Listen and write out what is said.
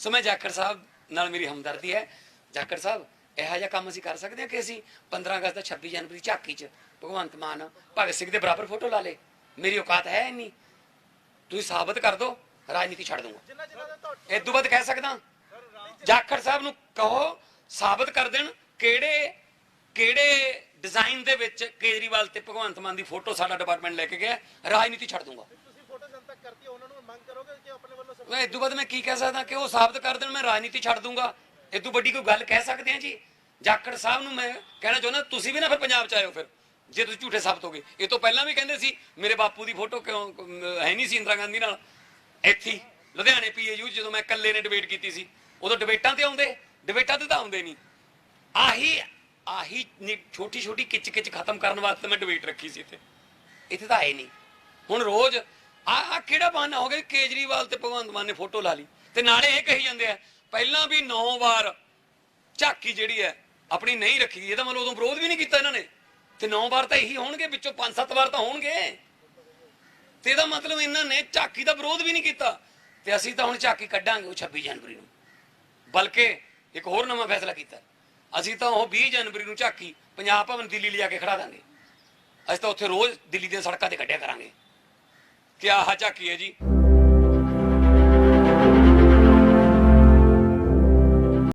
ਸੋ ਮੈਂ ਜਾਖੜ ਸਾਹਿਬ ਨਾਲ ਮੇਰੀ ਹਮਦਰਦੀ ਹੈ। ਜਾਖੜ ਸਾਹਿਬ, ਇਹੋ ਜਿਹਾ ਕੰਮ ਅਸੀਂ ਕਰ ਸਕਦੇ ਹਾਂ ਕਿ ਅਸੀਂ 15 ਅਗਸਤ ਦਾ 26 ਜਨਵਰੀ ਝਾਕੀ 'ਚ ਭਗਵੰਤ ਮਾਨ, ਭਗਤ ਸਿੰਘ ਦੇ ਬਰਾਬਰ ਫੋਟੋ ਲਾ ਲੇ। ਮੇਰੀ ਔਕਾਤ ਹੈ ਨਹੀਂ ਤੁਸੀਂ ਸਾਬਤ ਕਰ ਦਿਓ ਰਾਜਨੀਤੀ ਛੱਡ ਦੂੰਗਾ ਇਹ ਤੋਂ ਬਾਅਦ ਕਹਿ ਸਕਦਾ। ਜਾਖੜ ਸਾਹਿਬ ਨੂੰ ਕਹੋ, ਸਾਬਤ ਕਰ ਦੇਣ ਕਿਹੜੇ ਕਿਹੜੇ ਡਿਜ਼ਾਈਨ ਦੇ ਵਿੱਚ ਕੇਜਰੀਵਾਲ ਤੇ ਭਗਵੰਤ ਮਾਨ ਦੀ ਫੋਟੋ ਸਾਡਾ ਡਿਪਾਰਟਮੈਂਟ ਲੈ ਕੇ ਗਿਆ। ਰਾਜਨੀਤੀ ਛੱਡ ਦੂੰਗਾ ਤੁਸੀਂ ਫੋਟੋ ਜਨਤਕ ਕਰਤੀ, ਉਹਨਾਂ ਨੂੰ ਮੰਗ ਕਰੋਗੇ ਕਿ ਆਪਣੇ ਵੱਲੋਂ ਬਾਅਦ ਮੈਂ ਕੀ ਕਹਿ ਸਕਦਾ ਕਿ ਉਹ ਸਾਬਤ ਕਰ ਦੇਣ ਮੈਂ ਰਾਜਨੀਤੀ ਛੱਡ ਦੂੰਗਾ। ਇਦੋਂ ਵੱਡੀ ਕੋਈ ਗੱਲ ਕਹਿ ਸਕਦੇ ਆ ਜੀ? ਜਾਖੜ ਸਾਹਿਬ ਨੂੰ ਮੈਂ ਕਹਿਣਾ ਚਾਹੁੰਦਾ ਤੁਸੀਂ ਵੀ ਨਾ ਫਿਰ ਪੰਜਾਬ ਚ ਆਇਓ ਫਿਰ ਜੇ ਤੁਸੀਂ ਝੂਠੇ ਸਾਬਤ ਹੋਗੇ ਇਹ ਤੋਂ ਪਹਿਲਾਂ ਵੀ ਕਹਿੰਦੇ ਸੀ ਮੇਰੇ ਬਾਪੂ ਦੀ ਫੋਟੋ ਕਿਉਂ ਹੈ ਨਹੀਂ ਸੀ ਇੰਦਰਾ ਗਾਂਧੀ ਨਾਲ। ਇੱਥੇ ਹੀ, ਲੁਧਿਆਣੇ ਪੀਏਯੂ ਜਦੋਂ ਮੈਂ ਇਕੱਲੇ ਨੇ ਡਿਬੇਟ ਕੀਤੀ ਸੀ ਉਦੋਂ ਡਿਬੇਟਾਂ ਤੇ ਆਉਂਦੇ ਡਿਬੇਟਾਂ ਤੇ ਤਾਂ ਆਉਂਦੇ ਨਹੀਂ। ਆਹੀ ਆਹੀ ਛੋਟੀ ਛੋਟੀ ਕਿਚ ਕਿਚ ਖਤਮ ਕਰਨ ਵਾਸਤੇ ਮੈਂ ਡਿਬੇਟ ਰੱਖੀ ਸੀ ਇੱਥੇ। ਇੱਥੇ ਤਾਂ ਆਏ ਨਹੀਂ। ਹੁਣ ਰੋਜ਼ ਆ ਆ ਕਿਹੜਾ ਬਹਾਨਾ ਹੋ ਗਿਆ ਕੇਜਰੀਵਾਲ ਤੇ ਭਗਵੰਤ ਮਾਨ ਨੇ ਫੋਟੋ ਲਾ ਲਈ? ਤੇ ਨਾਲੇ ਇਹ ਕਹੀ ਜਾਂਦੇ ਆ, ਪਹਿਲਾਂ ਵੀ 9 ਵਾਰ ਝਾਕੀ ਜਿਹੜੀ ਹੈ, ਆਪਣੀ ਨਹੀਂ ਰੱਖੀ ਗਈ। ਇਹਦਾ ਮਤਲਬ ਉਦੋਂ ਵਿਰੋਧ ਵੀ ਨਹੀਂ ਕੀਤਾ ਇਹਨਾਂ ਨੇ। ਤੇ 9 ਵਾਰ ਤਾਂ ਇਹੀ ਹੋਣਗੇ, ਵਿੱਚੋਂ 5-7 ਵਾਰ ਤਾਂ ਹੋਣਗੇ। ਤੇ ਇਹਦਾ ਮਤਲਬ ਇਹਨਾਂ ਨੇ ਝਾਕੀ ਦਾ ਵਿਰੋਧ ਵੀ ਨਹੀਂ ਕੀਤਾ। ਤੇ ਅਸੀਂ ਤਾਂ ਹੁਣ ਝਾਕੀ ਕੱਢਾਂਗੇ ਉਹ 26 ਜਨਵਰੀ ਨੂੰ। ਬਲਕਿ ਇੱਕ ਹੋਰ ਨਵਾਂ ਫੈਸਲਾ ਕੀਤਾ। ਅਸੀਂ ਤਾਂ ਉਹ 20 ਜਨਵਰੀ ਨੂੰ ਝਾਕੀ ਪੰਜਾਬ ਭਵਨ ਦਿੱਲੀ ਲਿਆ ਕੇ ਖੜਾ ਦਾਂਗੇ। ਅਸੀਂ ਤਾਂ ਉੱਥੇ ਰੋਜ਼ ਦਿੱਲੀ ਦੀਆਂ ਸੜਕਾਂ ਤੇ ਕੱਢਿਆ ਕਰਾਂਗੇ। ਕਿਆ ਆਹ ਝਾਕੀ ਹੈ ਜੀ?